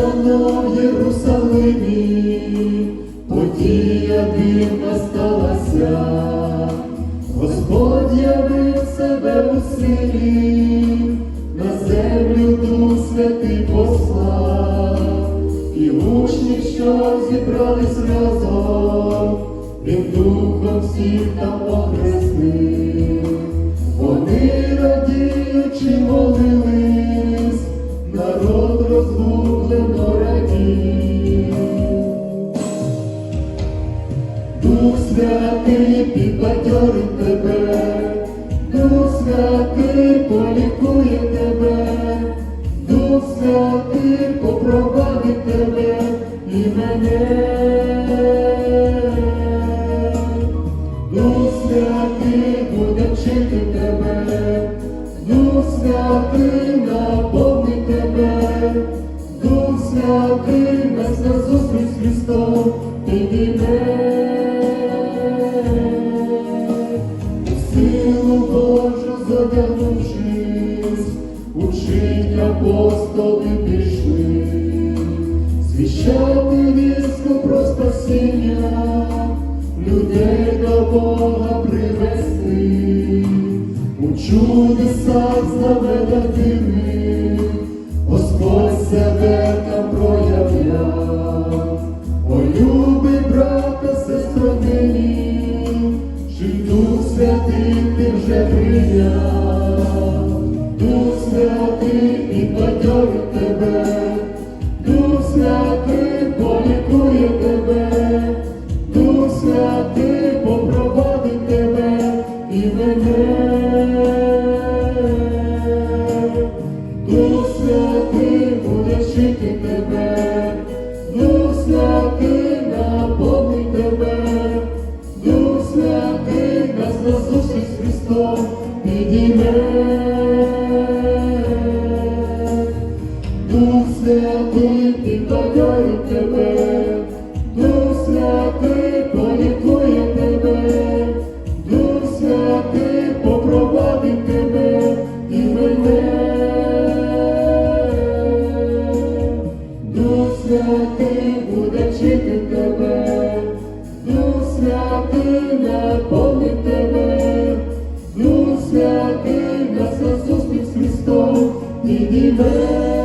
давно в Єрусалимі, подія дивна сталася, Господь явив себе у силі, на землю Дух Святий послав, і учні, що зібрались разом, він духом всіх там охрестив. Вони радіючи молились, Дух святий підбадьорить тебе, Дух святий полікує тебе, Дух святий попровадить тебе і мене. Дух святий буде вчити тебе, Дух святий наповнить тебе, Дух святий нас на зустріч з Христом підійме. учить апостоли пішли, свіщати віску про спасіння, людей до Бога привести, у чудесах заведе дивни, Господь себе там проявляв, Ой, люби брата, сестро нині, чи дух святий ти вже прийняв. Дух святий підбадьорить тебе, Дух святий полікує тебе, Дух святий попроводить тебе і мене, Дух святий буде вчити тебе, Дух святий наповнить тебе, Дух святий нас на зустріч з Христом підійме. Дух святий, піддаляє тебе, Дух святий полікує тебе, Дух святий попровадить тебе і мене, Дух святий буде вчити тебе, Дух святий наповнить тебе, Дух святий нас Ісус під Христом і діве.